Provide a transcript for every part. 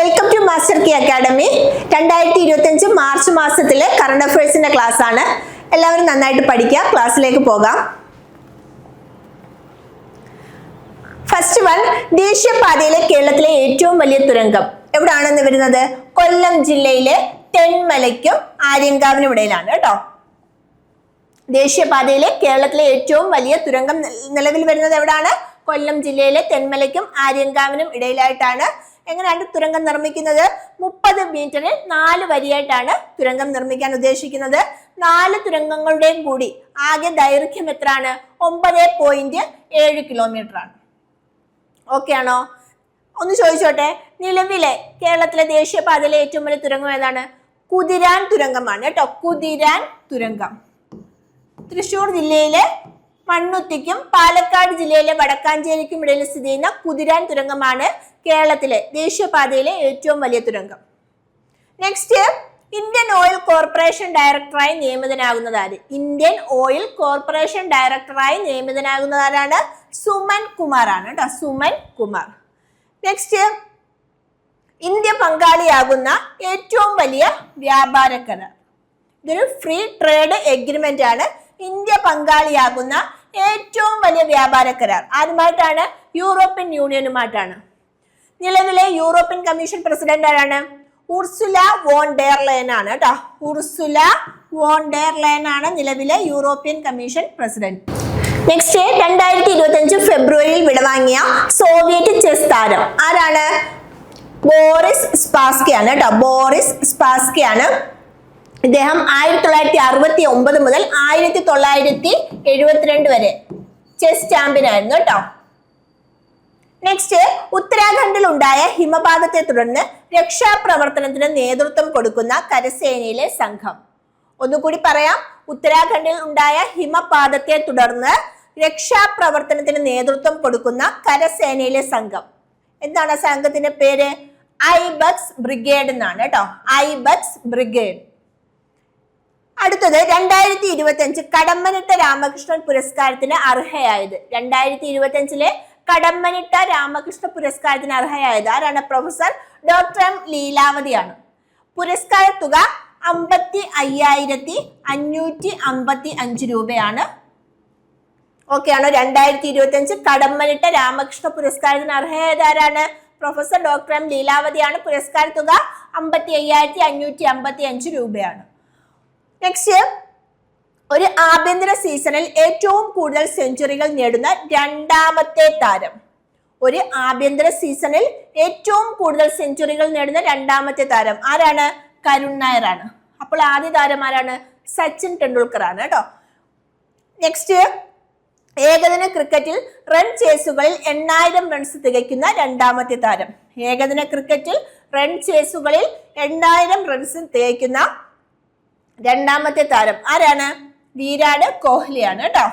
Welcome to master key academy രണ്ടായിരത്തി ഇരുപത്തഞ്ച് March മാസത്തിലെ കറണ്ട് അഫയേഴ്സിന്റെ ക്ലാസ് ആണ്. എല്ലാവരും നന്നായിട്ട് പഠിക്കുക. ക്ലാസ്സിലേക്ക് പോകാം. ഫസ്റ്റ് വൺ ദേശീയപാതയിലെ കേരളത്തിലെ ഏറ്റവും വലിയ തുരങ്കം. എവിടാണെന്ന് വരുന്നത്? കൊല്ലം ജില്ലയിലെ തെന്മലയ്ക്കും ആര്യങ്കാവിനും ഇടയിലാണ് കേട്ടോ. ദേശീയപാതയിലെ കേരളത്തിലെ ഏറ്റവും വലിയ തുരങ്കം നിലവിൽ വരുന്നത് എവിടാണ്? കൊല്ലം ജില്ലയിലെ തെന്മലയ്ക്കും ആര്യങ്കാവിനും ഇടയിലായിട്ടാണ് എങ്ങനെയാണ് തുരങ്കം നിർമ്മിക്കുന്നത്? മുപ്പത് മീറ്ററിൽ നാല് വരിയായിട്ടാണ് തുരങ്കം നിർമ്മിക്കാൻ ഉദ്ദേശിക്കുന്നത്. നാല് തുരങ്കങ്ങളുടെയും കൂടി ആകെ ദൈർഘ്യം എത്രയാണ്? ഒമ്പത് പോയിന്റ് ഏഴ് കിലോമീറ്റർ ആണ്. ഓക്കെ ആണോ? ഒന്ന് ചോദിച്ചോട്ടെ. നിലവിലെ കേരളത്തിലെ ദേശീയപാതയിലെ ഏറ്റവും വലിയ തുരങ്കം ഏതാണ്? കുതിരാൻ തുരങ്കമാണ് കേട്ടോ. കുതിരാൻ തുരങ്കം. തൃശൂർ ജില്ലയിലെ മണ്ണുത്തിക്കും പാലക്കാട് ജില്ലയിലെ വടക്കാഞ്ചേരിക്കും ഇടയിൽ സ്ഥിതി ചെയ്യുന്ന കുതിരാൻ തുരങ്കമാണ് കേരളത്തിലെ ദേശീയപാതയിലെ ഏറ്റവും വലിയ തുരങ്കം. നെക്സ്റ്റ് ഇന്ത്യൻ ഓയിൽ കോർപ്പറേഷൻ ഡയറക്ടറായി നിയമിതനാകുന്നത് ആര്? ഇന്ത്യൻ ഓയിൽ കോർപ്പറേഷൻ ഡയറക്ടറായി നിയമിതനാകുന്നത് ആരാണ്? സുമൻ കുമാർ ആണ് കേട്ടോ സുമൻ കുമാർ. നെക്സ്റ്റ് ഇന്ത്യ പങ്കാളിയാകുന്ന ഏറ്റവും വലിയ വ്യാപാര കരാർ ഇതൊരു ഫ്രീ ട്രേഡ് എഗ്രിമെന്റ് ആണ്. ഇന്ത്യ പങ്കാളിയാകുന്ന ഏറ്റവും വലിയ വ്യാപാര കരാർ ആരുമായിട്ടാണ്? യൂറോപ്യൻ യൂണിയനുമായിട്ടാണ് നിലവിലെ യൂറോപ്യൻ കമ്മീഷൻ പ്രസിഡന്റ് ആരാണ്? ഉർസുല വോൺ ലൈൻ ആണ് കേട്ടോ. ഉർസുല വോൺ ലൈൻ ആണ് നിലവിലെ യൂറോപ്യൻ കമ്മീഷൻ പ്രസിഡന്റ്. നെക്സ്റ്റ് രണ്ടായിരത്തി ഇരുപത്തി ഫെബ്രുവരിയിൽ വിടവാങ്ങിയ സോവിയറ്റ് ചെസ് താരം ആരാണ്? ബോറിസ് സ്പാസ്കി ആണ് കേട്ടോ. ബോറിസ് സ്പാസ്കി ആണ്. ഇദ്ദേഹം ആയിരത്തി തൊള്ളായിരത്തി അറുപത്തി ഒമ്പത് മുതൽ ആയിരത്തി തൊള്ളായിരത്തി എഴുപത്തിരണ്ട് വരെ ചെസ് ചാമ്പ്യൻ ആയിരുന്നു കേട്ടോ. നെക്സ്റ്റ് ഉത്തരാഖണ്ഡിൽ ഉണ്ടായ ഹിമപാതത്തെ തുടർന്ന് രക്ഷാപ്രവർത്തനത്തിന് നേതൃത്വം കൊടുക്കുന്ന കരസേനയിലെ സംഘം. ഒന്നുകൂടി പറയാം ഉത്തരാഖണ്ഡിൽ ഉണ്ടായ ഹിമപാതത്തെ തുടർന്ന് രക്ഷാപ്രവർത്തനത്തിന് നേതൃത്വം കൊടുക്കുന്ന കരസേനയിലെ സംഘം. എന്താണ് സംഘത്തിന്റെ പേര്? ഐബക്സ് ബ്രിഗേഡ് എന്നാണ് കേട്ടോ. Ibex brigade. അടുത്തത് രണ്ടായിരത്തി ഇരുപത്തി അഞ്ച് കടമ്മനിട്ട രാമകൃഷ്ണൻ പുരസ്കാരത്തിന് അർഹയായത്. രണ്ടായിരത്തി ഇരുപത്തി അഞ്ചിലെ കടമ്മനിട്ട രാമകൃഷ്ണ പുരസ്കാരത്തിന് അർഹയായത് ആരാണ്? പ്രൊഫസർ ഡോക്ടർ എം ലീലാവതിയാണ്. പുരസ്കാര തുക അമ്പത്തി അയ്യായിരത്തി അഞ്ഞൂറ്റി അമ്പത്തി അഞ്ച് രൂപയാണ്. ഓക്കെ ആണോ? രണ്ടായിരത്തി ഇരുപത്തി അഞ്ച് കടമ്മനിട്ട രാമകൃഷ്ണ പുരസ്കാരത്തിന് അർഹയായത് ആരാണ്? പ്രൊഫസർ ഡോക്ടർ എം ലീലാവതിയാണ്. പുരസ്കാര തുക അമ്പത്തി അയ്യായിരത്തി അഞ്ഞൂറ്റി അമ്പത്തി അഞ്ച് രൂപയാണ്. നെക്സ്റ്റ് ഒരു ആഭ്യന്തര സീസണിൽ ഏറ്റവും കൂടുതൽ സെഞ്ചുറികൾ നേടുന്ന രണ്ടാമത്തെ താരം. ഒരു ആഭ്യന്തര സീസണിൽ ഏറ്റവും കൂടുതൽ സെഞ്ചുറികൾ നേടുന്ന രണ്ടാമത്തെ താരം ആരാണ്? കരുൺ നായറാണ് അപ്പോൾ ആദ്യ താരം ആരാണ്? സച്ചിൻ ടെണ്ടുൽക്കർ ആണ് കേട്ടോ. നെക്സ്റ്റ് ഏകദിന ക്രിക്കറ്റിൽ റൺ ചേസുകളിൽ എണ്ണായിരം റൺസ് തികയ്ക്കുന്ന രണ്ടാമത്തെ താരം. ഏകദിന ക്രിക്കറ്റിൽ റൺ ചേസുകളിൽ എണ്ണായിരം റൺസ് തികയ്ക്കുന്ന രണ്ടാമത്തെ താരം ആരാണ്? വിരാട് കോഹ്ലിയാണ് കേട്ടോ.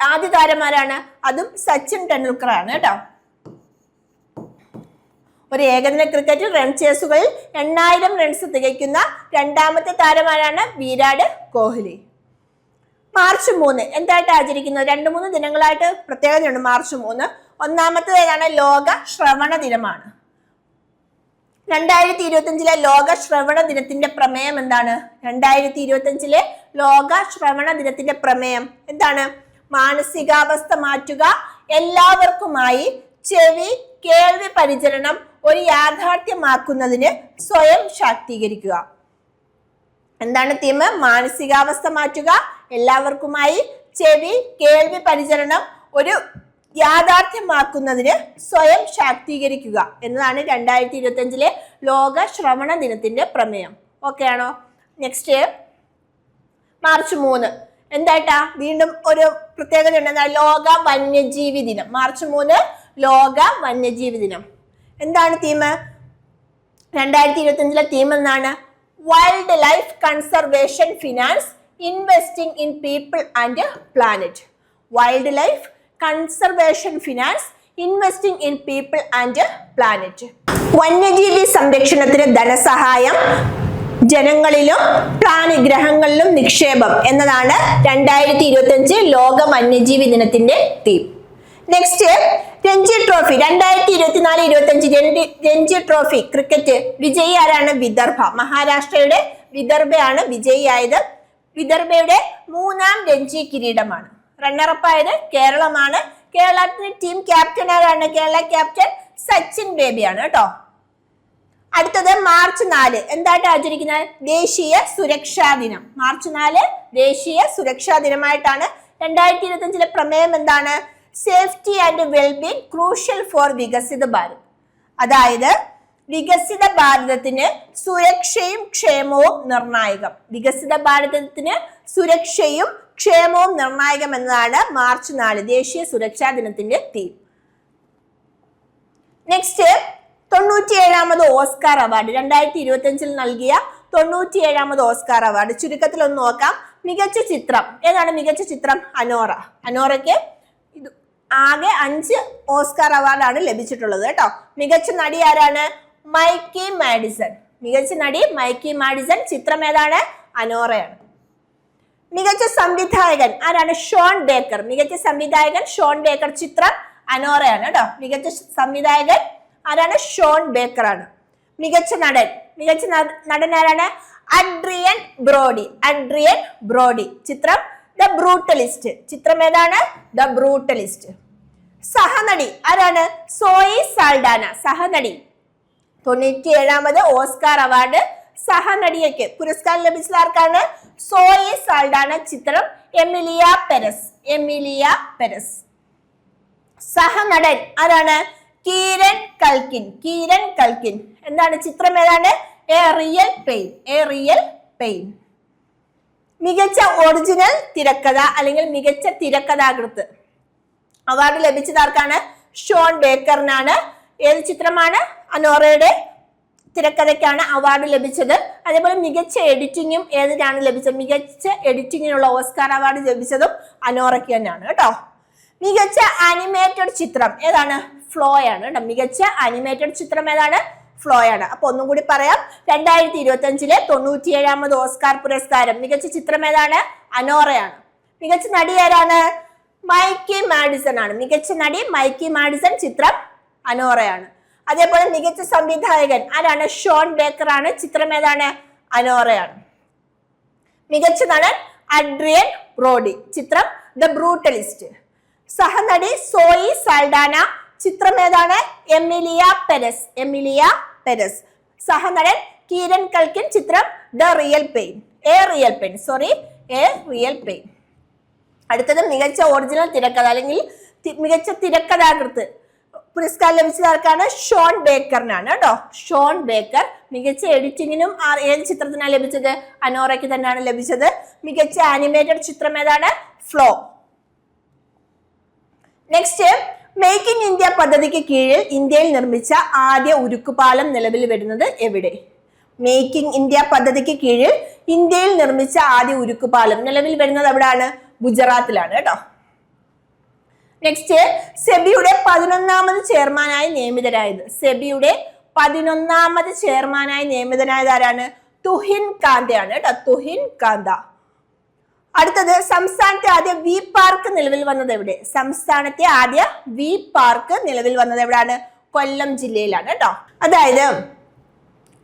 ആദ്യ താരന്മാരാണ് അതും സച്ചിൻ ടെണ്ടുൽക്കർ ആണ് കേട്ടോ. ഒരു ഏകദിന ക്രിക്കറ്റിൽ റൺ ചേസുകളിൽ എണ്ണായിരം റൺസ് തികയ്ക്കുന്ന രണ്ടാമത്തെ താരമാരാണ് വിരാട് കോഹ്ലി. മാർച്ച് മൂന്ന്. എന്തായിട്ട് ആചരിക്കുന്നത്? രണ്ട് മൂന്ന് ദിനങ്ങളായിട്ട് പ്രത്യേകതയുണ്ട് മാർച്ച് മൂന്ന്. ഒന്നാമത്തേതാണ് ലോക ശ്രവണ ദിനമാണ്. രണ്ടായിരത്തി ഇരുപത്തിയഞ്ചിലെ ലോക ശ്രവണ ദിനത്തിന്റെ പ്രമേയം എന്താണ്? രണ്ടായിരത്തി ഇരുപത്തിയഞ്ചിലെ ലോക ശ്രവണ ദിനത്തിന്റെ പ്രമേയം എന്താണ്? മാനസികാവസ്ഥ മാറ്റുക എല്ലാവർക്കുമായി ചെവി കേൾവി പരിചരണം ഒരു യാഥാർത്ഥ്യമാക്കുന്നതിന് സ്വയം ശാക്തീകരിക്കുക. എന്താണ് തീം മാനസികാവസ്ഥ മാറ്റുക എല്ലാവർക്കുമായി ചെവി കേൾവി പരിചരണം ഒരു യാഥാർത്ഥ്യമാക്കുന്നതിന് സ്വയം ശാക്തീകരിക്കുക എന്നതാണ് രണ്ടായിരത്തി ഇരുപത്തഞ്ചിലെ ലോക ശ്രവണ ദിനത്തിന്റെ പ്രമേയം. ഓക്കെ ആണോ? നെക്സ്റ്റ് മാർച്ച് മൂന്ന്. എന്തായിട്ടാ? വീണ്ടും ഒരു പ്രത്യേകത ഉണ്ട്. ലോക വന്യജീവി ദിനം. മാർച്ച് മൂന്ന് ലോക വന്യജീവി ദിനം. എന്താണ് തീം രണ്ടായിരത്തി ഇരുപത്തഞ്ചിലെ തീം എന്നാണ് wildlife conservation finance investing in people and planet wildlife conservation finance investing in people and planet വന്യജീവി സംരക്ഷണത്തിന് ധനസഹായം ജനങ്ങളിലും പ്രാണി ഗ്രഹങ്ങളിലും നിക്ഷേപം എന്നതാണ് രണ്ടായിരത്തി ഇരുപത്തി അഞ്ച് ലോക വന്യജീവി ദിനത്തിന്റെ തീം. നെക്സ്റ്റ് രഞ്ജി ട്രോഫി രണ്ടായിരത്തി ഇരുപത്തിനാല് ഇരുപത്തി അഞ്ച് രഞ്ജി ട്രോഫി ക്രിക്കറ്റ് വിജയി ആരാണ് വിദർഭ. മഹാരാഷ്ട്രയുടെ വിദർഭയാണ് വിജയിയായത്. വിദർഭയുടെ മൂന്നാം രഞ്ജി കിരീടമാണ്. റണ്ണറപ്പ് ആയത് കേരളമാണ്. കേരളത്തിന്റെ ടീം ക്യാപ്റ്റൻ ആരാണ്? കേരള ക്യാപ്റ്റൻ സച്ചിൻ ബേബിയാണ് കേട്ടോ. അടുത്തത് മാർച്ച് നാല്. എന്തായിട്ട് ആചരിക്കുന്നത്? ദേശീയ സുരക്ഷാ ദിനം. മാർച്ച് നാല് ദേശീയ സുരക്ഷാ ദിനമായിട്ടാണ്. രണ്ടായിരത്തി ഇരുപത്തഞ്ചിലെ പ്രമേയം എന്താണ്? Safety and wellbeing crucial for വികസിത ഭാരത്. അതായത് വികസിത ഭാരതത്തിന് സുരക്ഷയും ക്ഷേമവും നിർണായകം. വികസിത ഭാരതത്തിന് സുരക്ഷയും ക്ഷേമവും നിർണായകം എന്നതാണ് മാർച്ച് നാല് ദേശീയ സുരക്ഷാ ദിനത്തിന്റെ തീം നെക്സ്റ്റ് തൊണ്ണൂറ്റിയേഴാമത് ഓസ്കാർ അവാർഡ്. രണ്ടായിരത്തി ഇരുപത്തി അഞ്ചിൽ നൽകിയ തൊണ്ണൂറ്റിയേഴാമത് ഓസ്കാർ അവാർഡ്. ചുരുക്കത്തിൽ ഒന്ന് നോക്കാം. മികച്ച ചിത്രം. ഏതാണ് മികച്ച ചിത്രം? അനോറ. അനോറയ്ക്ക് ഇത് ആകെ അഞ്ച് ഓസ്കാർ അവാർഡാണ് ലഭിച്ചിട്ടുള്ളത് കേട്ടോ. മികച്ച നടി ആരാണ്? Mikey Madison. മികച്ച നടി മൈക്കി മാഡിസൺ. ചിത്രം ഏതാണ്? അനോറയാണ്. മികച്ച സംവിധായകൻ ആരാണ്? Sean Baker. മികച്ച സംവിധായകൻ ഷോൺ ബേക്കർ ചിത്രം അനോറയാണ് കേട്ടോ. മികച്ച സംവിധായകൻ ആരാണ്? ഷോൺ ബേക്കർ ആണ്. മികച്ച നടൻ. മികച്ച നടൻ ആരാണ്? Adrien Brody. Adrien Brody. ചിത്രം ദ ബ്രൂട്ടലിസ്റ്റ്. ചിത്രം ഏതാണ്? The brutalist. സഹനടി ആരാണ്? സോയി സാൽഡാന. സഹനടി. തൊണ്ണൂറ്റി ഏഴാമത് ഓസ്കാർ അവാർഡ് സഹനടിയയ്ക്ക് പുരസ്കാരം ലഭിച്ചത് ആർക്കാണ്? സോയി സാൾഡാണ് ചിത്രം. Emilia Perez. Emilia Perez. സഹനടൻ ആരാണ്? Kieran Culkin. Kieran Culkin. എന്താണ് ചിത്രം ഏതാണ്? A real pain. A real pain. മികച്ച ഒറിജിനൽ തിരക്കഥ അല്ലെങ്കിൽ മികച്ച തിരക്കഥാകൃത്ത്. അവാർഡ് ലഭിച്ചത് ആർക്കാണ്? ഷോൺ ബേക്കറിനാണ്. ഏത് ചിത്രമാണ്? അനോറയുടെ തിരക്കഥയ്ക്കാണ് അവാർഡ് ലഭിച്ചത്. അതേപോലെ മികച്ച എഡിറ്റിങ്ങും ഏതിനാണ് ലഭിച്ചത്? മികച്ച എഡിറ്റിങ്ങിനുള്ള ഓസ്കാർ അവാർഡ് ലഭിച്ചതും അനോറയ്ക്ക് തന്നെയാണ് കേട്ടോ. മികച്ച അനിമേറ്റഡ് ചിത്രം ഏതാണ്? ഫ്ലോ ആണ് കേട്ടോ. മികച്ച അനിമേറ്റഡ് ചിത്രം ഏതാണ്? ഫ്ലോ ആണ് അപ്പൊ ഒന്നും കൂടി പറയാം. രണ്ടായിരത്തി ഇരുപത്തി അഞ്ചിലെ തൊണ്ണൂറ്റിയേഴാമത് ഓസ്കാർ പുരസ്കാരം. മികച്ച ചിത്രം ഏതാണ്? അനോറയാണ്. മികച്ച നടി ആരാണ്? മൈക്കി മാഡിസൺ ആണ്. മികച്ച നടി മൈക്കി മാഡിസൺ ചിത്രം അനോറയാണ്. അതേപോലെ മികച്ച സംവിധായകൻ ആരാണ്? ഷോൺ ബേക്കർ ആണ് ചിത്രം ഏതാണ്? അനോറയാണ്. മികച്ച നടൻ അഡ്രിയൻ റോഡി. ചിത്രം ദ ബ്രൂട്ടലിസ്റ്റ്. സഹനടി Soyi Saldana. ചിത്രം ഏതാണ്? Emilia Perez. Emilia Perez. സഹനടൻ Kieran Culkin. ചിത്രം the real pain. A real pain. Sorry a real pain. അടുത്തത് മികച്ച ഒറിജിനൽ തിരക്കഥ അല്ലെങ്കിൽ മികച്ച തിരക്കഥാകൃത്ത്. പുരസ്കാരം ലഭിച്ചത് ആർക്കാണ്? ഷോൺ ബേക്കറിനാണ് കേട്ടോ. Sean Baker. മികച്ച എഡിറ്റിങ്ങിനും ഏത് ചിത്രത്തിനാണ് ലഭിച്ചത്? അനോറയ്ക്ക് തന്നെയാണ് ലഭിച്ചത്. മികച്ച ആനിമേറ്റഡ് ചിത്രം ഏതാണ്? Flow. Next make in India പദ്ധതിക്ക് കീഴിൽ ഇന്ത്യയിൽ നിർമ്മിച്ച ആദ്യ ഉരുക്കുപാലം നിലവിൽ വരുന്നത് എവിടെ? മേക്കിംഗ് ഇന്ത്യ പദ്ധതിക്ക് കീഴിൽ ഇന്ത്യയിൽ നിർമ്മിച്ച ആദ്യ ഉരുക്കുപാലം നിലവിൽ വരുന്നത് എവിടെയാണ് ഗുജറാത്തിലാണ് കേട്ടോ. നെക്സ്റ്റ് സെബിയുടെ പതിനൊന്നാമത് ചെയർമാനായി നിയമിതരായത്. സെബിയുടെ പതിനൊന്നാമത് ചെയർമാനായി നിയമിതനായത് ആരാണ്? തുഹിൻ കാന്തയാണ് കേട്ടോ. തുഹിൻ കാന്ത. അടുത്തത് സംസ്ഥാനത്തെ ആദ്യ വി പാർക്ക് നിലവിൽ വന്നത് എവിടെ? സംസ്ഥാനത്തെ ആദ്യ വി പാർക്ക് നിലവിൽ വന്നത് എവിടെയാണ് കൊല്ലം ജില്ലയിലാണ് കേട്ടോ. അതായത്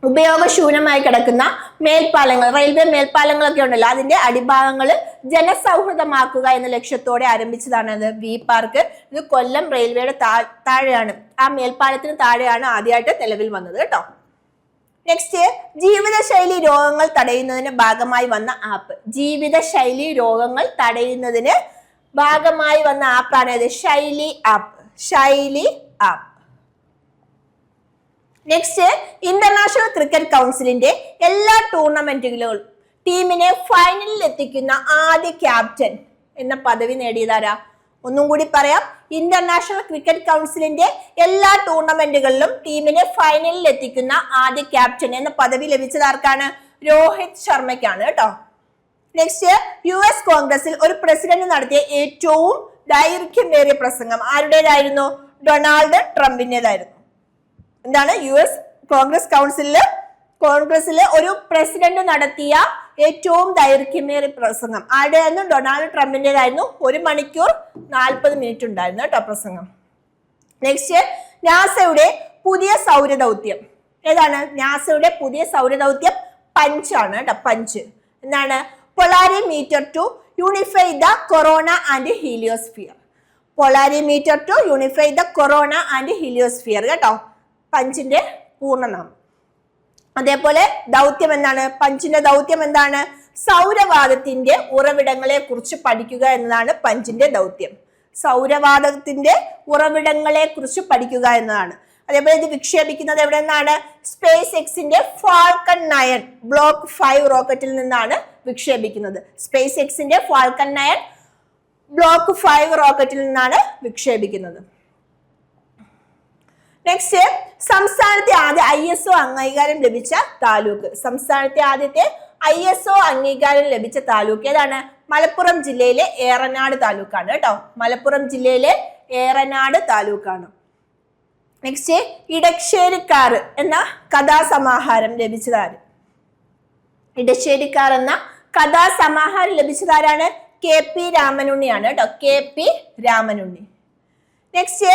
ഉപയോഗശൂന്യമായി കിടക്കുന്ന മേൽപ്പാലങ്ങൾ റെയിൽവേ മേൽപ്പാലങ്ങളൊക്കെ ഉണ്ടല്ലോ. അതിന്റെ അടിഭാഗങ്ങൾ ജനസൗഹൃദമാക്കുക എന്ന ലക്ഷ്യത്തോടെ ആരംഭിച്ചതാണ് അത്. വി പാർക്ക് ഇത് കൊല്ലം റെയിൽവേയുടെ താഴെയാണ്. ആ മേൽപ്പാലത്തിന് താഴെയാണ് ആദ്യമായിട്ട് നിലവിൽ വന്നത് കേട്ടോ. നെക്സ്റ്റ് ജീവിതശൈലി രോഗങ്ങൾ തടയുന്നതിന് ഭാഗമായി വന്ന ആപ്പ് ജീവിതശൈലി രോഗങ്ങൾ തടയുന്നതിന് ഭാഗമായി വന്ന ആപ്പാണ് ഇത് ശൈലി ആപ്പ് ശൈലി ആപ്പ് നെക്സ്റ്റ് ഇന്റർനാഷണൽ ക്രിക്കറ്റ് കൗൺസിലിന്റെ എല്ലാ ടൂർണമെന്റുകളും ടീമിനെ ഫൈനലിൽ എത്തിക്കുന്ന ആദ്യ ക്യാപ്റ്റൻ എന്ന പദവി നേടിയതാരാ? ഒന്നും കൂടി പറയാം. ഇന്റർനാഷണൽ ക്രിക്കറ്റ് കൗൺസിലിന്റെ എല്ലാ ടൂർണമെന്റുകളിലും ടീമിനെ ഫൈനലിൽ എത്തിക്കുന്ന ആദ്യ ക്യാപ്റ്റൻ എന്ന പദവി ലഭിച്ചത് ആർക്കാണ്? രോഹിത് ശർമ്മയ്ക്കാണ് കേട്ടോ. നെക്സ്റ്റ് യു എസ് കോൺഗ്രസിൽ ഒരു പ്രസിഡന്റ് നടത്തിയ ഏറ്റവും ദൈർഘ്യമേറിയ പ്രസംഗം ആരുടേതായിരുന്നു? ഡൊണാൾഡ് ട്രംപിന്റേതായിരുന്നു. എന്താണ് യു എസ് കോൺഗ്രസ് കൗൺസിലിൽ കോൺഗ്രസിലെ ഒരു പ്രസിഡന്റ് നടത്തിയ ഏറ്റവും ദൈർഘ്യമേറിയ പ്രസംഗം. ആരുടെയായിരുന്നു? ഡൊണാൾഡ് ട്രംപിന്റെതായിരുന്നു ഒരു മണിക്കൂർ നാൽപ്പത് മിനിറ്റ് ഉണ്ടായിരുന്നു കേട്ടോ പ്രസംഗം. നെക്സ്റ്റ് നാസയുടെ പുതിയ സൗരദൗത്യം. ഏതാണ്? നാസയുടെ പുതിയ സൗരദൗത്യം? പഞ്ച് ആണ് കേട്ടോ പഞ്ച്. എന്താണ്? Polarimeter to unify the corona and heliosphere polarimeter to unify the corona and heliosphere കേട്ടോ. പഞ്ചിന്റെ പൂർണനാമം. അതേപോലെ ദൗത്യം എന്താണ്? പഞ്ചിന്റെ ദൗത്യം എന്താണ്? സൗരവാദത്തിന്റെ ഉറവിടങ്ങളെ കുറിച്ച് പഠിക്കുക എന്നതാണ് പഞ്ചിന്റെ ദൗത്യം. സൗരവാദത്തിന്റെ ഉറവിടങ്ങളെ കുറിച്ച് പഠിക്കുക എന്നതാണ്. അതേപോലെ ഇത് വിക്ഷേപിക്കുന്നത് എവിടെ നിന്നാണ് സ്പേസ് എക്സിന്റെ ഫാൾക്കൺ നയൻ ബ്ലോക്ക് ഫൈവ് റോക്കറ്റിൽ നിന്നാണ് വിക്ഷേപിക്കുന്നത്. സ്പേസ് എക്സിന്റെ ഫാൾക്കൺ നയൻ ബ്ലോക്ക് ഫൈവ് റോക്കറ്റിൽ നിന്നാണ് വിക്ഷേപിക്കുന്നത്. നെക്സ്റ്റ് സംസ്ഥാനത്തെ ആദ്യ ഐ എസ് ഒ അംഗീകാരം ലഭിച്ച താലൂക്ക്. സംസ്ഥാനത്തെ ആദ്യത്തെ ഐ എസ് ഒ അംഗീകാരം ലഭിച്ച താലൂക്ക് ഏതാണ്? മലപ്പുറം ജില്ലയിലെ ഏറനാട് താലൂക്കാണ് കേട്ടോ. മലപ്പുറം ജില്ലയിലെ ഏറനാട് താലൂക്കാണ്. നെക്സ്റ്റ് ഇടശ്ശേരിക്കാർ എന്ന കഥാസമാഹാരം ലഭിച്ചതാര്? ഇടശ്ശേരിക്കാർ എന്ന കഥാസമാഹാരം ലഭിച്ചതാരാണ്? കെ പി രാമനുണ്ണിയാണ് കേട്ടോ. K P Ramanunni. നെക്സ്റ്റ്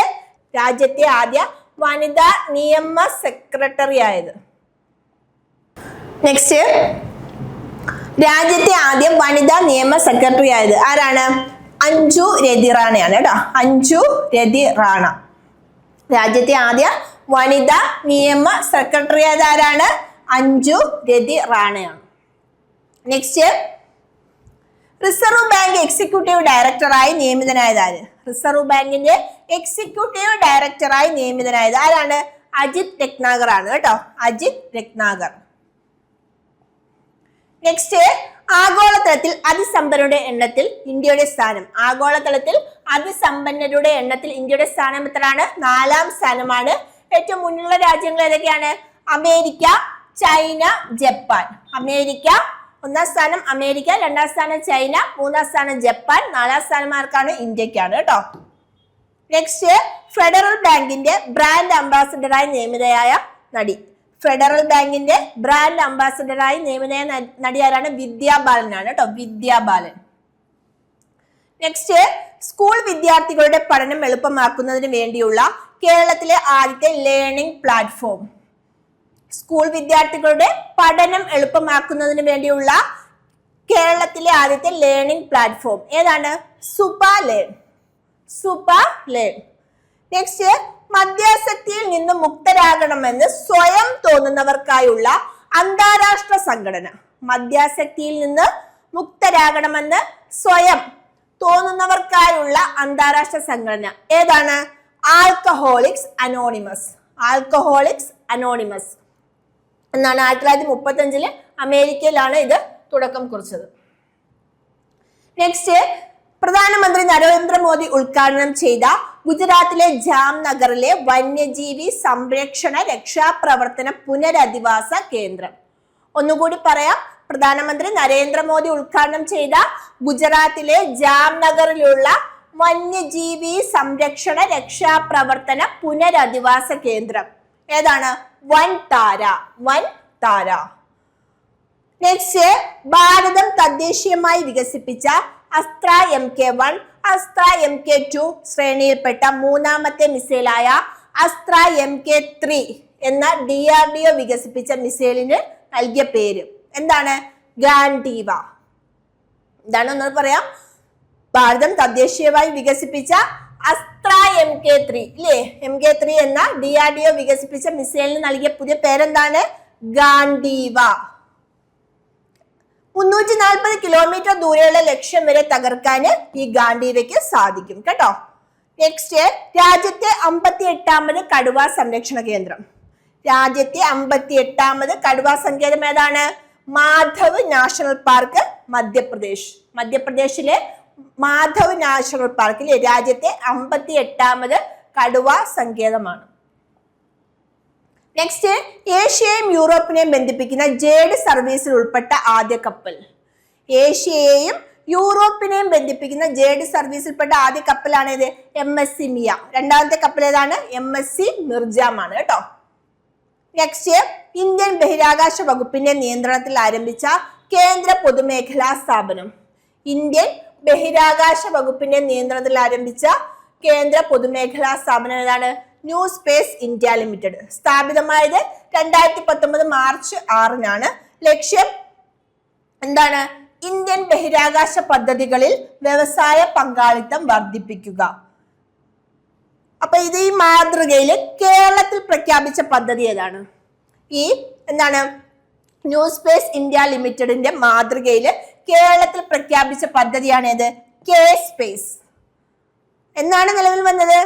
രാജ്യത്തെ ആദ്യ വനിതാ നിയമ സെക്രട്ടറി ആയത്. നെക്സ്റ്റ് രാജ്യത്തെ ആദ്യം വനിതാ നിയമ സെക്രട്ടറി ആയത് ആരാണ്? അഞ്ജു രതി റാണയാണ് കേട്ടോ. അഞ്ജു രതി റാണ. രാജ്യത്തെ ആദ്യ വനിതാ നിയമ സെക്രട്ടറി ആയത് ആരാണ്? അഞ്ജു രതി റാണയാണ്. നെക്സ്റ്റ് റിസർവ് ബാങ്ക് എക്സിക്യൂട്ടീവ് ഡയറക്ടറായി നിയമിതനായത് റിസർവ് ബാങ്കിന്റെ എക്സിക്യൂട്ടീവ് ഡയറക്ടറായി നിയമിതനായത് ആരാണ്? അജിത് രത്നാകർ ആണ് കേട്ടോ. അജിത് രത്നാകർ. നെക്സ്റ്റ് ആഗോളതലത്തിൽ അതിസമ്പന്നരുടെ എണ്ണത്തിൽ ഇന്ത്യയുടെ സ്ഥാനം. ആഗോളതലത്തിൽ അതിസമ്പന്നരുടെ എണ്ണത്തിൽ ഇന്ത്യയുടെ സ്ഥാനം എത്രയാണ്? നാലാം സ്ഥാനമാണ്. ഏറ്റവും മുന്നിലുള്ള രാജ്യങ്ങൾ ഏതൊക്കെയാണ്? America China Japan. അമേരിക്ക ഒന്നാം സ്ഥാനം അമേരിക്ക രണ്ടാം സ്ഥാനം ചൈന മൂന്നാം സ്ഥാനം ജപ്പാൻ നാലാം സ്ഥാനം ആർക്കാണ് ഇന്ത്യക്കാണ് കേട്ടോ. നെക്സ്റ്റ് ഫെഡറൽ ബാങ്കിന്റെ ബ്രാൻഡ് അംബാസിഡറായി നിയമിതയായ നടി. ഫെഡറൽ ബാങ്കിന്റെ ബ്രാൻഡ് അംബാസിഡറായി നിയമിതയായ നടി ആരാണ്? വിദ്യാ ബാലനാണ് കേട്ടോ വിദ്യാ ബാലൻ. നെക്സ്റ്റ് സ്കൂൾ വിദ്യാർത്ഥികളുടെ പഠനം എളുപ്പമാക്കുന്നതിന് വേണ്ടിയുള്ള കേരളത്തിലെ ആദ്യത്തെ ലേണിംഗ് പ്ലാറ്റ്ഫോം സ്കൂൾ വിദ്യാർത്ഥികളുടെ പഠനം എളുപ്പമാക്കുന്നതിന് വേണ്ടിയുള്ള കേരളത്തിലെ ആദ്യത്തെ ലേണിംഗ് പ്ലാറ്റ്ഫോം. ഏതാണ്? Supa learn. Supa learn. Next മദ്യാസക്തിയിൽ നിന്ന് മുക്തരാകണമെന്ന് സ്വയം തോന്നുന്നവർക്കായുള്ള അന്താരാഷ്ട്ര സംഘടന. മദ്യാസക്തിയിൽ നിന്ന് മുക്തരാകണമെന്ന് സ്വയം തോന്നുന്നവർക്കായുള്ള അന്താരാഷ്ട്ര സംഘടന. ഏതാണ്? Alcoholics Anonymous. Alcoholics Anonymous. എന്നാണ് ആയിരത്തി തൊള്ളായിരത്തി മുപ്പത്തി അഞ്ചിൽ അമേരിക്കയിലാണ് ഇത് തുടക്കം കുറിച്ചത്. നെക്സ്റ്റ് പ്രധാനമന്ത്രി നരേന്ദ്രമോദി ഉദ്ഘാടനം ചെയ്ത ഗുജറാത്തിലെ ജാംനഗറിലെ വന്യജീവി സംരക്ഷണ രക്ഷാപ്രവർത്തന പുനരധിവാസ കേന്ദ്രം. ഒന്നുകൂടി പറയാം പ്രധാനമന്ത്രി നരേന്ദ്രമോദി ഉദ്ഘാടനം ചെയ്ത ഗുജറാത്തിലെ ജാംനഗറിലുള്ള വന്യജീവി സംരക്ഷണ രക്ഷാപ്രവർത്തന പുനരധിവാസ കേന്ദ്രം. ഏതാണ്? വൻ താര വൻ താര. നെക്സ്റ്റ് ഭാരതം തദ്ദേശീയമായി വികസിപ്പിച്ച Astra M K one Astra M K two ശ്രേണിയിൽപ്പെട്ട മൂന്നാമത്തെ മിസൈലായ അസ്ത്ര എം കെ ത്രീ എന്ന ഡി ആർ ഡി ഒ വികസിപ്പിച്ച മിസൈലിന് നൽകിയ പേര്. എന്താണ്? ഗാൻഡീവ. എന്താണ് ഒന്നുകൂടി പറയാം. ഭാരതം തദ്ദേശീയമായി വികസിപ്പിച്ച അസ്ത്ര എം കെ ത്രീ ഇല്ലേ? എം കെ ത്രീ എന്ന ഡി ആർ ഡി ഒ വികസിപ്പിച്ച മിസൈലിന് നൽകിയ പുതിയ പേരെന്താണ്? ഗാന്ധിവ. മുന്നൂറ്റി നാൽപ്പത് കിലോമീറ്റർ ദൂരെയുള്ള ലക്ഷ്യം വരെ തകർക്കാൻ ഈ ഗാന്ധിവയ്ക്ക് സാധിക്കും കേട്ടോ? നെക്സ്റ്റ് രാജ്യത്തെ അമ്പത്തി എട്ടാമത് കടുവ സംരക്ഷണ കേന്ദ്രം. രാജ്യത്തെ അമ്പത്തി എട്ടാമത് കടുവ സങ്കേതം ഏതാണ്? Madhav national park Madhya Pradesh. മധ്യപ്രദേശിലെ മാധവ് നാഷണൽ പാർക്കിലെ രാജ്യത്തെ അമ്പത്തി എട്ടാമത് കടുവ സങ്കേതമാണ്. നെക്സ്റ്റ് ഏഷ്യയും യൂറോപ്പിനെയും ബന്ധിപ്പിക്കുന്ന ജേഡ് സർവീസിൽ ഉൾപ്പെട്ട ആദ്യ കപ്പൽ. ഏഷ്യയെയും യൂറോപ്പിനെയും ബന്ധിപ്പിക്കുന്ന ജേഡ് സർവീസിൽപ്പെട്ട ആദ്യ കപ്പലാണ് ഇത് എം എസ് സി മിയ. രണ്ടാമത്തെ കപ്പൽ ഏതാണ്? എം എസ് സി മിർജാമാണ് കേട്ടോ. നെക്സ്റ്റ് ഇന്ത്യൻ ബഹിരാകാശ വകുപ്പിന്റെ നിയന്ത്രണത്തിൽ ആരംഭിച്ച കേന്ദ്ര പൊതുമേഖലാ സ്ഥാപനം. ഇന്ത്യൻ ബഹിരാകാശ വകുപ്പിന്റെ നിയന്ത്രണത്തിൽ ആരംഭിച്ച കേന്ദ്ര പൊതുമേഖലാ സ്ഥാപനം ഏതാണ്? ന്യൂ സ്പേസ് ഇന്ത്യ ലിമിറ്റഡ് സ്ഥാപിതമായത് രണ്ടായിരത്തി പത്തൊമ്പത് മാർച്ച് ആറിനാണ്. ലക്ഷ്യം എന്താണ്? ഇന്ത്യൻ ബഹിരാകാശ പദ്ധതികളിൽ വ്യവസായ പങ്കാളിത്തം വർദ്ധിപ്പിക്കുക. അപ്പൊ ഇത് ഈ മാതൃകയിൽ കേരളത്തിൽ പ്രഖ്യാപിച്ച പദ്ധതി ഏതാണ്? ഈ എന്താണ്? ന്യൂ സ്പേസ് ഇന്ത്യ ലിമിറ്റഡിന്റെ മാതൃകയിൽ കേരളത്തിൽ പ്രഖ്യാപിച്ച പദ്ധതിയാണ് ഏത്? K space. എന്നാണ് നിലവിൽ വന്നത്?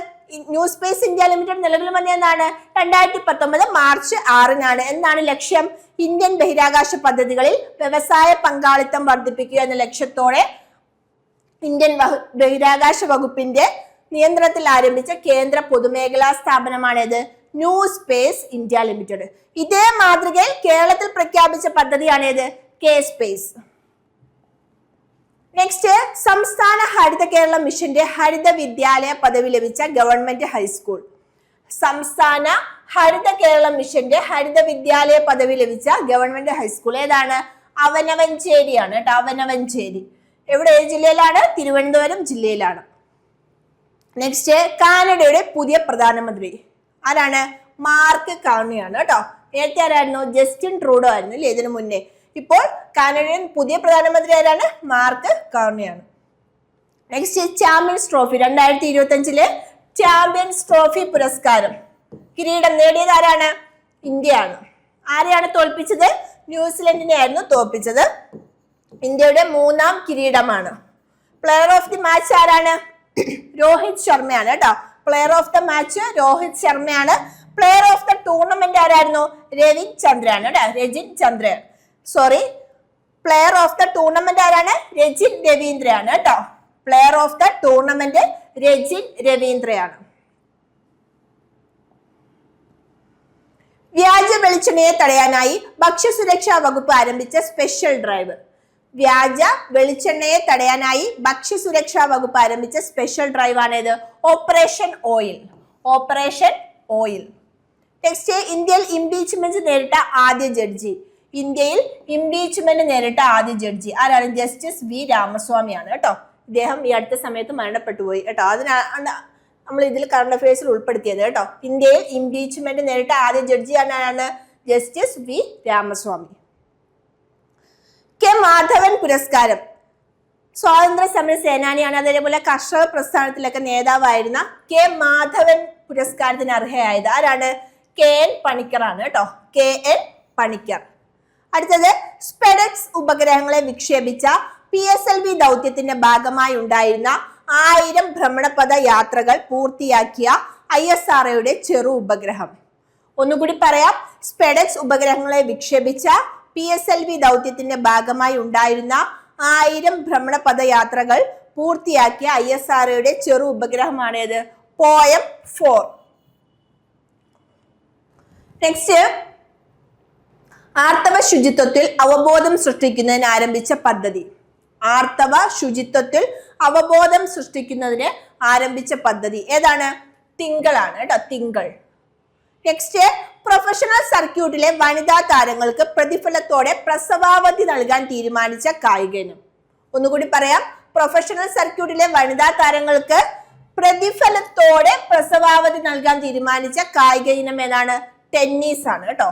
ന്യൂ സ്പേസ് ഇന്ത്യ ലിമിറ്റഡ് നിലവിൽ വന്നത് എന്നാണ് രണ്ടായിരത്തി പത്തൊമ്പത് മാർച്ച് ആറിനാണ്. എന്നാണ് ലക്ഷ്യം? ഇന്ത്യൻ ബഹിരാകാശ പദ്ധതികളിൽ വ്യവസായ പങ്കാളിത്തം വർദ്ധിപ്പിക്കുക എന്ന ലക്ഷ്യത്തോടെ ഇന്ത്യൻ ബഹിരാകാശ വകുപ്പിന്റെ നിയന്ത്രണത്തിൽ ആരംഭിച്ച കേന്ദ്ര പൊതുമേഖലാ സ്ഥാപനമാണേത് ന്യൂ സ്പേസ് ഇന്ത്യ ലിമിറ്റഡ്. ഇതേ മാതൃകയിൽ കേരളത്തിൽ പ്രഖ്യാപിച്ച പദ്ധതിയാണേത് കെ സ്പേസ്. നെക്സ്റ്റ് സംസ്ഥാന ഹരിത കേരള മിഷന്റെ ഹരിത വിദ്യാലയ പദവി ലഭിച്ച ഗവൺമെന്റ് ഹൈസ്കൂൾ. സംസ്ഥാന ഹരിത കേരള മിഷന്റെ ഹരിത വിദ്യാലയ പദവി ലഭിച്ച ഗവൺമെന്റ് ഹൈസ്കൂൾ ഏതാണ്? അവനവഞ്ചേരിയാണ് കേട്ടോ അവനവഞ്ചേരി. എവിടെ? ജില്ലയിലാണ്? തിരുവനന്തപുരം ജില്ലയിലാണ്. നെക്സ്റ്റ് കാനഡയുടെ പുതിയ പ്രധാനമന്ത്രി. ആരാണ്? മാർക്ക് കാണിയാണ് കേട്ടോ. നേരത്തെ ആരായിരുന്നു? ജസ്റ്റിൻ ട്രൂഡോ ആയിരുന്നു അല്ലേ ഇതിനു മുന്നേ? ഇപ്പോൾ കാനഡയുടെ പുതിയ പ്രധാനമന്ത്രി ആരാണ്? മാർക്ക് കാർണിയാണ്. നെക്സ്റ്റ് ചാമ്പ്യൻസ് ട്രോഫി രണ്ടായിരത്തി ഇരുപത്തി അഞ്ചിലെ ചാമ്പ്യൻസ് ട്രോഫി പുരസ്കാരം. കിരീടം നേടിയത് ആരാണ്? ഇന്ത്യയാണ്. ആരെയാണ് തോൽപ്പിച്ചത്? ന്യൂസിലൻഡിനെ ആയിരുന്നു തോൽപ്പിച്ചത്. ഇന്ത്യയുടെ മൂന്നാം കിരീടമാണ്. പ്ലെയർ ഓഫ് ദി മാച്ച് ആരാണ്? രോഹിത് ശർമ്മയാണ് കേട്ടോ. Player of the match Rohit ശർമ്മയാണ്. പ്ലെയർ ഓഫ് ദ ടൂർണമെന്റ് ആരായിരുന്നു? രവിൻ ചന്ദ്രയാണ് കേട്ടോ. Rachin Chandra sorry player of the tournament ആരാണ്? രജിൻ രവീന്ദ്രയാണ് കേട്ടോ. Player of the tournament Rachin രവീന്ദ്രയാണ്. വ്യാജ വെളിച്ചെണ്ണയെ തടയാനായി ഭക്ഷ്യസുരക്ഷാ വകുപ്പ് ആരംഭിച്ച സ്പെഷ്യൽ ഡ്രൈവ് വ്യാജ വെളിച്ചെണ്ണയെ തടയാനായി ഭക്ഷ്യസുരക്ഷാ വകുപ്പ് ആരംഭിച്ച special drive ആണേത്? Operation oil operation oil next ഇന്ത്യയിൽ ഇംപീച്ച്മെന്റ് നേരിട്ട ആദ്യ ജഡ്ജി. ഇന്ത്യയിൽ ഇംപീച്ച്മെന്റ് നേരിട്ട ആദ്യ ജഡ്ജി ആരാണ്? ജസ്റ്റിസ് വി രാമസ്വാമിയാണ് കേട്ടോ. ഇദ്ദേഹം ഈ അടുത്ത സമയത്ത് മരണപ്പെട്ടു പോയി കേട്ടോ. അതിനാണ് നമ്മൾ ഇതിൽ കറണ്ട് അഫയേഴ്സിൽ ഉൾപ്പെടുത്തിയത് കേട്ടോ. ഇന്ത്യയിൽ ഇംപീച്ച്മെന്റ് നേരിട്ട ആദ്യ ജഡ്ജി ആരാണ്? Justice V Ramaswamy. K Madhavan പുരസ്കാരം. സ്വാതന്ത്ര്യ സമര സേനാനിയാണ് അതേപോലെ കർഷക പ്രസ്ഥാനത്തിലൊക്കെ നേതാവായിരുന്ന കെ മാധവൻ പുരസ്കാരത്തിന് അർഹയായത്. ആരാണ്? കെ എൻ പണിക്കറാണ് കേട്ടോ. K N Panicker. അടുത്തത് സ്പെഡക്സ് ഉപഗ്രഹങ്ങളെ വിക്ഷേപിച്ച പി എസ് എൽ വി ദൗത്യത്തിന്റെ ഭാഗമായി ഉണ്ടായിരുന്ന ആയിരം ഭ്രമണപഥ യാത്രകൾ പൂർത്തിയാക്കിയ ഐ എസ് ആർ ഒയുടെ ചെറു ഉപഗ്രഹം. ഒന്നുകൂടി പറയാം സ്പെഡക്സ് ഉപഗ്രഹങ്ങളെ വിക്ഷേപിച്ച പി എസ് എൽ വി ദൗത്യത്തിന്റെ ഭാഗമായി ഉണ്ടായിരുന്ന ആയിരം ഭ്രമണപഥ യാത്രകൾ പൂർത്തിയാക്കിയ ഐ എസ് ആർ ഒയുടെ ചെറു ഉപഗ്രഹമാണേത്. പോയം ഫോർ നെക്സ്റ്റ് ആർത്തവ ശുചിത്വത്തിൽ അവബോധം സൃഷ്ടിക്കുന്നതിന് ആരംഭിച്ച പദ്ധതി. ആർത്തവ ശുചിത്വത്തിൽ അവബോധം സൃഷ്ടിക്കുന്നതിന് ആരംഭിച്ച പദ്ധതി ഏതാണ്? തിങ്കളാണ് കേട്ടോ തിങ്കൾ. നെക്സ്റ്റ് പ്രൊഫഷണൽ സർക്യൂട്ടിലെ വനിതാ താരങ്ങൾക്ക് പ്രതിഫലത്തോടെ പ്രസവാവധി നൽകാൻ തീരുമാനിച്ച കായിക ഇനം ഒന്നുകൂടി പറയാം പ്രൊഫഷണൽ സർക്യൂട്ടിലെ വനിതാ താരങ്ങൾക്ക് പ്രതിഫലത്തോടെ പ്രസവാവധി നൽകാൻ തീരുമാനിച്ച കായിക ഇനം ഏതാണ്? ടെന്നീസ് ആണ് കേട്ടോ.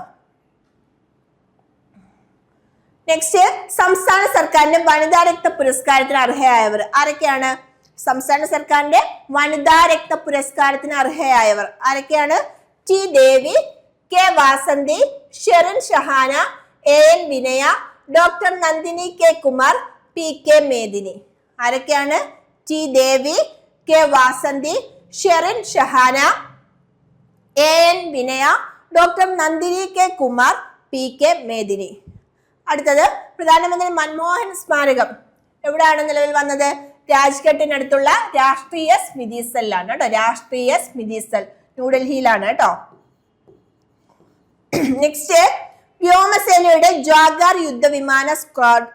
നെക്സ്റ്റ് സംസ്ഥാന സർക്കാരിന്റെ വനിതാ രക്ത പുരസ്കാരത്തിന് അർഹയായവർ. ആരൊക്കെയാണ്? സംസ്ഥാന സർക്കാരിന്റെ വനിതാ രക്ത പുരസ്കാരത്തിന് അർഹയായവർ. ആരൊക്കെയാണ്? T Devi K Vasanthi Sherin Shahana A N Vinaya doctor Nandini K Kumar P K Medini. ആരൊക്കെയാണ്? T Devi K Vasanthi Sherin Shahana A N Vinaya doctor Nandini K Kumar P K Medini. അടുത്തത് പ്രധാനമന്ത്രി മൻമോഹൻ സ്മാരകം. എവിടെയാണ് നിലവിൽ വന്നത്? രാജ്ഘട്ടിനടുത്തുള്ള രാഷ്ട്രീയ സ്മിതി സെല്ലാണ് കേട്ടോ. രാഷ്ട്രീയ സ്മിതി സെൽ ന്യൂഡൽഹിയിലാണ് കേട്ടോ. നെക്സ്റ്റ് വ്യോമസേനയുടെ ജാഗാർ യുദ്ധവിമാന സ്ക്വാഡ്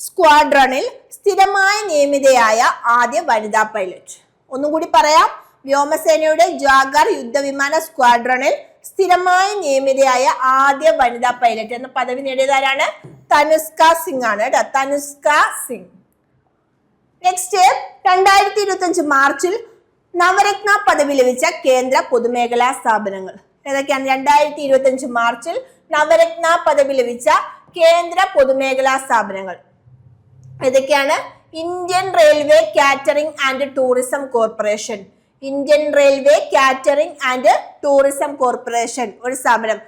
സ്ക്വാഡ്രണിൽ സ്ഥിരമായ നിയമിതയായ ആദ്യ വനിതാ പൈലറ്റ്. ഒന്നും കൂടി പറയാം. വ്യോമസേനയുടെ ജാഗാർ യുദ്ധവിമാന സ്ക്വാഡ്രണിൽ സ്ഥിരമായി നിയമിതയായ ആദ്യ വനിതാ പൈലറ്റ് എന്ന പദവി നേടിയതാരാണ്? തനുസ്ക സിംഗ് ആണ് കേട്ടോ. തനുസ്ക സിംഗ്. നെക്സ്റ്റ് രണ്ടായിരത്തി ഇരുപത്തി അഞ്ച് മാർച്ചിൽ നവരത്ന പദവി ലഭിച്ച കേന്ദ്ര പൊതുമേഖലാ സ്ഥാപനങ്ങൾ. ഏതൊക്കെയാണ്? രണ്ടായിരത്തി ഇരുപത്തി അഞ്ച് മാർച്ചിൽ നവരത്ന പദവി ലഭിച്ച കേന്ദ്ര പൊതുമേഖലാ സ്ഥാപനങ്ങൾ. ഏതൊക്കെയാണ്? Indian railway catering and tourism corporation. Indian railway catering and tourism corporation ഒരു സ്ഥാപനം.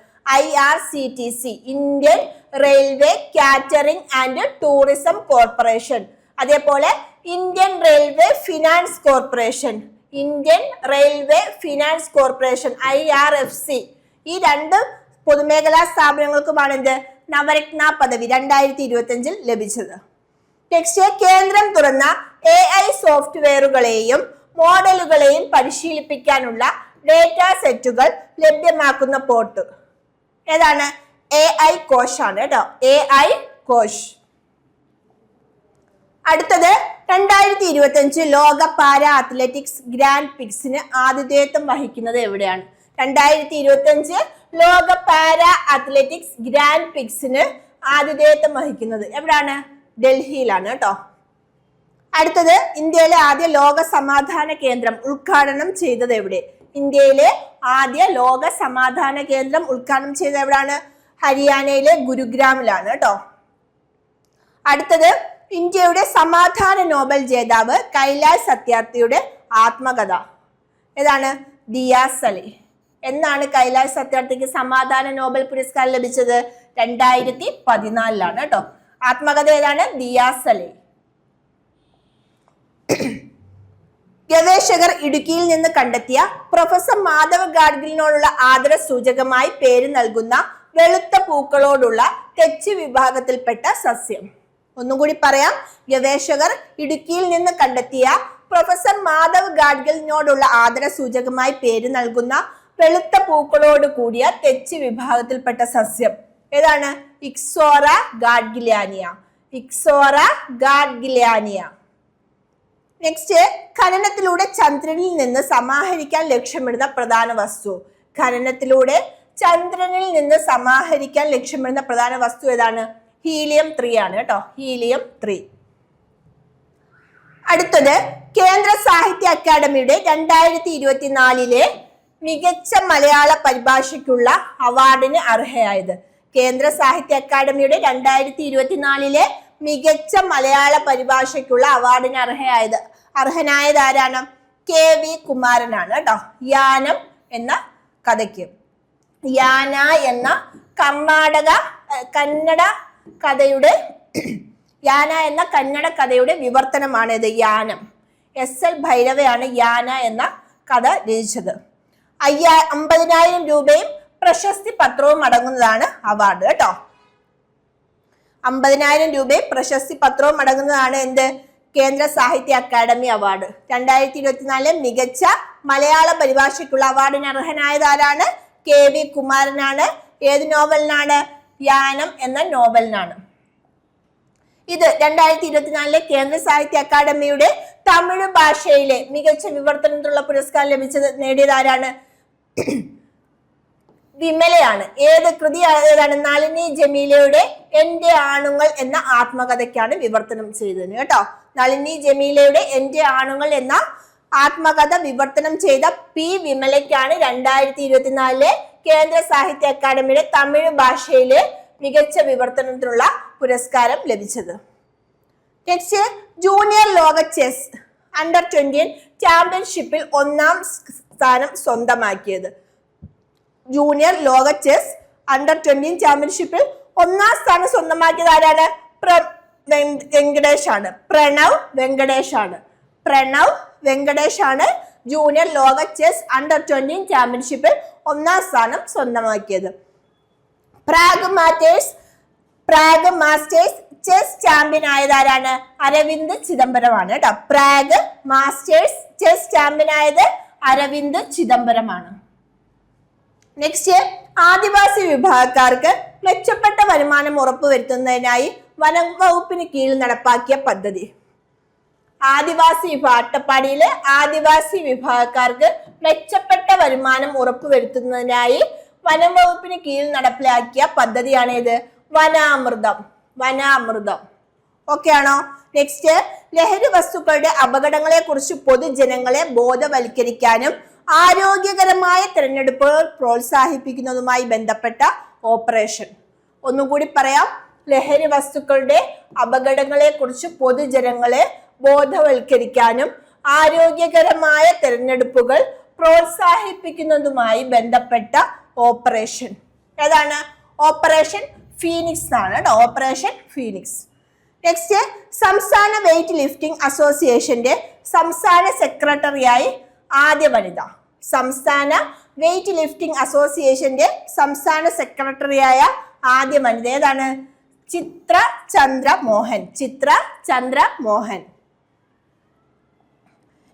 I R C T C Indian railway catering and tourism corporation അതേപോലെ Indian railway finance corporation Indian railway finance corporation I R F C ഈ രണ്ട് പൊതുമേഖലാ സ്ഥാപനങ്ങൾക്കുമാണ് എന്ത്? നവരത്ന പദവി രണ്ടായിരത്തി ഇരുപത്തി ലഭിച്ചത്. നെക്സ്റ്റ് കേന്ദ്രം തുറന്ന എ ഐ സോഫ്റ്റ്വെയറുകളെയും മോഡലുകളെയും പരിശീലിപ്പിക്കാനുള്ള ഡേറ്റാ സെറ്റുകൾ ലഭ്യമാക്കുന്ന പോർട്ട് ഏതാണ്? എ ഐ കോഷ് ആണ് കേട്ടോ. എ ഐ കോഷ് അടുത്തത് രണ്ടായിരത്തി ഇരുപത്തി അഞ്ച് ലോക പാര അത്ലറ്റിക്സ് ഗ്രാൻഡ് പിക്സിന് ആതിഥേയത്വം വഹിക്കുന്നത് എവിടെയാണ്? രണ്ടായിരത്തി ഇരുപത്തി അഞ്ച് ലോക പാര അത്ലറ്റിക്സ് ഗ്രാൻഡ് പിക്സിന് ആതിഥേയത്വം വഹിക്കുന്നത് എവിടെയാണ് ഡൽഹിയിലാണ് കേട്ടോ. അടുത്തത് ഇന്ത്യയിലെ ആദ്യ ലോക സമാധാന കേന്ദ്രം ഉദ്ഘാടനം ചെയ്തത് എവിടെ? ഇന്ത്യയിലെ ആദ്യ ലോക സമാധാന കേന്ദ്രം ഉദ്ഘാടനം ചെയ്തത് എവിടെയാണ് ഹരിയാനയിലെ ഗുരുഗ്രാമിലാണ് കേട്ടോ. അടുത്തത് ഇന്ത്യയുടെ സമാധാന നോബൽ ജേതാവ് കൈലാസ് സത്യാർത്ഥിയുടെ ആത്മകഥ. ഏതാണ്? ദിയാസ് അലി എന്നാണ് കൈലാസ് സത്യാർത്ഥിക്ക് സമാധാന നോബൽ പുരസ്കാരം ലഭിച്ചത്? രണ്ടായിരത്തി പതിനാലിലാണ് കേട്ടോ. ആത്മകഥ ഏതാണ്? ദിയാസ് ഗവേഷകർ ഇടുക്കിയിൽ നിന്ന് കണ്ടെത്തിയ പ്രൊഫസർ മാധവ ഗാഡ്ഗിലിനോടുള്ള ആദര സൂചകമായി പേര് നൽകുന്ന വെളുത്ത പൂക്കളോടുള്ള തെച്ച് വിഭാഗത്തിൽപ്പെട്ട സസ്യം. ഒന്നും കൂടി പറയാം. ഗവേഷകർ ഇടുക്കിയിൽ നിന്ന് കണ്ടെത്തിയ പ്രൊഫസർ മാധവ് ഗാഡ്ഗിലിനോടുള്ള ആദര സൂചകമായി പേര് നൽകുന്ന വെളുത്ത പൂക്കളോട് കൂടിയ തെച്ച് വിഭാഗത്തിൽപ്പെട്ട സസ്യം. ഏതാണ്? Ixora gadgiliana Ixora gadgiliana next ഖനനത്തിലൂടെ ചന്ദ്രനിൽ നിന്ന് സമാഹരിക്കാൻ ലക്ഷ്യമിടുന്ന പ്രധാന വസ്തു. ഖനനത്തിലൂടെ ചന്ദ്രനിൽ നിന്ന് സമാഹരിക്കാൻ ലക്ഷ്യമിടുന്ന പ്രധാന വസ്തു ഏതാണ്? ഹീലിയം ത്രീ ആണ് കേട്ടോ. Helium three. അടുത്തത് കേന്ദ്ര സാഹിത്യ അക്കാദമിയുടെ രണ്ടായിരത്തി ഇരുപത്തിനാലിലെ മികച്ച മലയാള പരിഭാഷയ്ക്കുള്ള അവാർഡിന് അർഹയായത്. കേന്ദ്ര സാഹിത്യ അക്കാദമിയുടെ രണ്ടായിരത്തി ഇരുപത്തിനാലിലെ മികച്ച മലയാള പരിഭാഷയ്ക്കുള്ള അവാർഡിന് അർഹയായത് അർഹനായത് ആരാണ് കെ വി കുമാരനാണ് കേട്ടോ. യാനം എന്ന കഥയ്ക്ക്. യാന എന്ന കർണാടക കന്നഡ കഥയുടെ യാന എന്ന കന്നഡ കഥയുടെ വിവർത്തനമാണ് ഇത് യാനം. എസ് എൽ ഭൈരവയാണ് യാന എന്ന കഥ രചിച്ചത്. അയ്യാ അമ്പതിനായിരം രൂപയും പ്രശസ്തി പത്രവും അടങ്ങുന്നതാണ് അവാർഡ് കേട്ടോ. അമ്പതിനായിരം രൂപയും പ്രശസ്തി പത്രവും അടങ്ങുന്നതാണ് എന്ത്? കേന്ദ്ര സാഹിത്യ അക്കാദമി അവാർഡ്. രണ്ടായിരത്തി ഇരുപത്തിനാലിലെ മികച്ച മലയാള പരിഭാഷയ്ക്കുള്ള അവാർഡിന് അർഹനായത് ആരാണ് കെ വി കുമാരനാണ്. ഏത് നോവലിനാണ്? യാനം എന്ന നോവലിനാണ്. ഇത് രണ്ടായിരത്തി ഇരുപത്തിനാലിലെ കേന്ദ്ര സാഹിത്യ അക്കാദമിയുടെ തമിഴ് ഭാഷയിലെ മികച്ച വിവർത്തനത്തിനുള്ള പുരസ്കാരം ലഭിച്ചത് നേടിയത് ആരാണ് വിമലയാണ്. ഏത് കൃതി ഏതാണ്? നളിനി ജമീലയുടെ എന്റെ ആണുങ്ങൾ എന്ന ആത്മകഥയ്ക്കാണ് വിവർത്തനം ചെയ്തത്. കേട്ടോ? നളിനി ജമീലയുടെ എന്റെ ആണുങ്ങൾ എന്ന ആത്മകഥ വിവർത്തനം ചെയ്ത പി വിമലയ്ക്കാണ് രണ്ടായിരത്തി ഇരുപത്തിനാലിലെ കേന്ദ്ര സാഹിത്യ അക്കാദമിയുടെ തമിഴ് ഭാഷയിലെ മികച്ച വിവർത്തനത്തിനുള്ള പുരസ്കാരം ലഭിച്ചത്. നെക്സ്റ്റ് ജൂനിയർ ലോക ചെസ് അണ്ടർ ട്വന്റി ചാമ്പ്യൻഷിപ്പിൽ ഒന്നാം സ്ഥാനം സ്വന്തമാക്കിയത്. ജൂനിയർ ലോക ചെസ് അണ്ടർ ട്വന്റി ചാമ്പ്യൻഷിപ്പിൽ ഒന്നാം സ്ഥാനം സ്വന്തമാക്കിയത് ആരാണ്? വെങ്കടേഷ് ആണ് പ്രണവ് വെങ്കടേഷ് ആണ് പ്രണവ് വെങ്കടേഷ് ആണ് ജൂനിയർ ലോക ചെസ് അണ്ടർ ട്വന്റി ചാമ്പ്യൻഷിപ്പിൽ ഒന്നാം സ്ഥാനം സ്വന്തമാക്കിയത്. Prague masters Prague masters chess champion ആയത് ആരാണ് അരവിന്ദ് ചിദംബരമാണ് കേട്ടോ പ്രാഗ് മാസ്റ്റേഴ്സ് ചെസ് ചാമ്പ്യൻ ആയത് അരവിന്ദ് ചിദംബരമാണ്. നെക്സ്റ്റ് ആദിവാസി വിഭാഗക്കാർക്ക് മെച്ചപ്പെട്ട വരുമാനം ഉറപ്പുവരുത്തുന്നതിനായി വനം വകുപ്പിന് കീഴിൽ നടപ്പാക്കിയ പദ്ധതി. ആദിവാസി വിഭാഗ അട്ടപ്പാടിയിലെ ആദിവാസി വിഭാഗക്കാർക്ക് മെച്ചപ്പെട്ട വരുമാനം ഉറപ്പുവരുത്തുന്നതിനായി വനം വകുപ്പിന് കീഴിൽ നടപ്പിലാക്കിയ പദ്ധതിയാണ് വനാമൃതം വനാമൃതം. ഓക്കെ ആണോ? നെക്സ്റ്റ് ലഹരി വസ്തുക്കളുടെ അപകടങ്ങളെ കുറിച്ച് പൊതുജനങ്ങളെ ബോധവൽക്കരിക്കാനും ആരോഗ്യകരമായ തിരഞ്ഞെടുപ്പുകൾ പ്രോത്സാഹിപ്പിക്കുന്നതുമായി ബന്ധപ്പെട്ട ഓപ്പറേഷൻ. ഒന്നുകൂടി പറയാം. ലഹരി വസ്തുക്കളുടെ അപകടങ്ങളെ കുറിച്ച് പൊതുജനങ്ങളെ ബോധവൽക്കരിക്കാനും ആരോഗ്യകരമായ തിരഞ്ഞെടുപ്പുകൾ പ്രോത്സാഹിപ്പിക്കുന്നതുമായി ബന്ധപ്പെട്ട ഓപ്പറേഷൻ. ഏതാണ്? ഓപ്പറേഷൻ ഫീനിക്സ് എന്നാണ് കേട്ടോ. Operation Phoenix. നെക്സ്റ്റ് സംസ്ഥാന വെയിറ്റ് ലിഫ്റ്റിംഗ് അസോസിയേഷന്റെ സംസ്ഥാന സെക്രട്ടറിയായി ആദ്യ വനിത. സംസ്ഥാന വെയിറ്റ് ലിഫ്റ്റിംഗ് അസോസിയേഷന്റെ സംസ്ഥാന സെക്രട്ടറിയായ ആദ്യ വനിത. ഏതാണ്? ചിത്ര ചന്ദ്ര മോഹൻ. ചിത്ര ചന്ദ്ര മോഹൻ.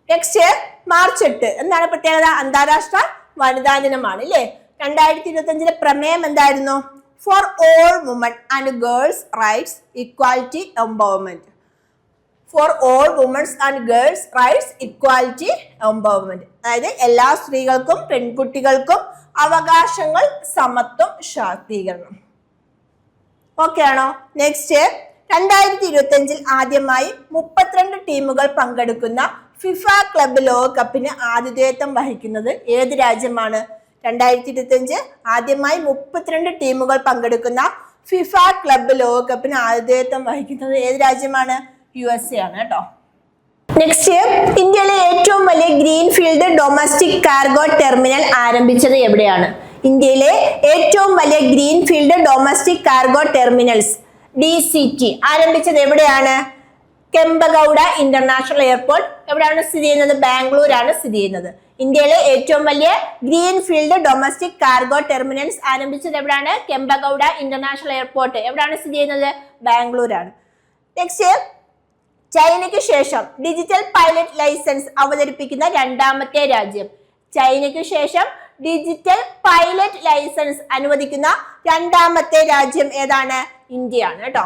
നെക്സ്റ്റ് മാർച്ച് എട്ട്. എന്താണ് പ്രത്യേകത? അന്താരാഷ്ട്ര വനിതാ ദിനമാണ് ഇല്ലേ രണ്ടായിരത്തി ഇരുപത്തി അഞ്ചിലെ പ്രമേയം എന്തായിരുന്നു? For all women and girls rights equality empowerment for all women's and girls rights equality empowerment അതായത് എല്ലാ സ്ത്രീകൾക്കും പെൺകുട്ടികൾക്കും അവകാശങ്ങൾ സമത്വം ശാക്തീകരണം. ഓക്കെ ആണോ? നെക്സ്റ്റ് രണ്ടായിരത്തി ഇരുപത്തി അഞ്ചിൽ ആദ്യമായി മുപ്പത്തിരണ്ട് ടീമുകൾ പങ്കെടുക്കുന്ന ഫിഫ ക്ലബ് ലോകകപ്പിന് ആതിഥേയത്വം വഹിക്കുന്നത് ഏത് രാജ്യമാണ്? രണ്ടായിരത്തി ഇരുപത്തി അഞ്ച് ആദ്യമായി മുപ്പത്തിരണ്ട് ടീമുകൾ പങ്കെടുക്കുന്ന ഫിഫ ക്ലബ് ലോകകപ്പിന് ആതിഥേയത്വം വഹിക്കുന്നത് ഏത് രാജ്യമാണ്? യു എസ് എ ആണ് കേട്ടോ. നെക്സ്റ്റ് ഇന്ത്യയിലെ ഏറ്റവും വലിയ ഗ്രീൻഫീൽഡ് ഡൊമസ്റ്റിക് കാർഗോ ടെർമിനൽ ആരംഭിച്ചത് എവിടെയാണ്? ഇന്ത്യയിലെ ഏറ്റവും വലിയ greenfield domestic cargo terminals D C T. ആരംഭിച്ചത് എവിടെയാണ്? Kempegowda international airport. എവിടെയാണ് സ്ഥിതി ചെയ്യുന്നത്? ബാംഗ്ലൂരാണ് സ്ഥിതി ചെയ്യുന്നത്. ഇന്ത്യയിലെ ഏറ്റവും വലിയ ഗ്രീൻഫീൽഡ് ഡൊമസ്റ്റിക് കാർഗോ ടെർമിനൽസ് ആരംഭിച്ചത് എവിടെയാണ്? Kempegowda international airport. എവിടെയാണ് സ്ഥിതി ചെയ്യുന്നത്? ബാംഗ്ലൂരാണ്. നെക്സ്റ്റ് ചൈനയ്ക്ക് ശേഷം ഡിജിറ്റൽ പൈലറ്റ് ലൈസൻസ് അവതരിപ്പിക്കുന്ന രണ്ടാമത്തെ രാജ്യം. ചൈനയ്ക്ക് ശേഷം ഡിജിറ്റൽ പൈലറ്റ് ലൈസൻസ് അനുവദിക്കുന്ന രണ്ടാമത്തെ രാജ്യം ഏതാണ്? ഇന്ത്യയാണ് കേട്ടോ.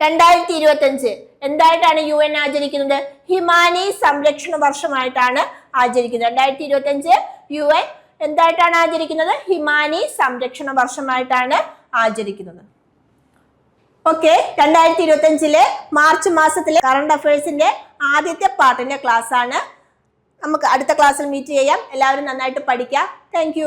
രണ്ടായിരത്തി ഇരുപത്തി അഞ്ച് എന്തായിട്ടാണ് യു എൻ ആചരിക്കുന്നത്? ഹിമാനി സംരക്ഷണ വർഷമായിട്ടാണ് ആചരിക്കുന്നത്. രണ്ടായിരത്തി ഇരുപത്തി അഞ്ച് യു എൻ എന്തായിട്ടാണ് ആചരിക്കുന്നത്? ഹിമാനി സംരക്ഷണ വർഷമായിട്ടാണ് ആചരിക്കുന്നത്. ഓക്കെ രണ്ടായിരത്തി ഇരുപത്തി അഞ്ചിലെ മാർച്ച് മാസത്തിലെ കറണ്ട് അഫയേഴ്സിന്റെ ആദ്യത്തെ പാർട്ടിന്റെ ക്ലാസ് ആണ് നമുക്ക് അടുത്ത ക്ലാസ്സിൽ മീറ്റ് ചെയ്യാം. എല്ലാവരും നന്നായിട്ട് പഠിക്കാം. താങ്ക്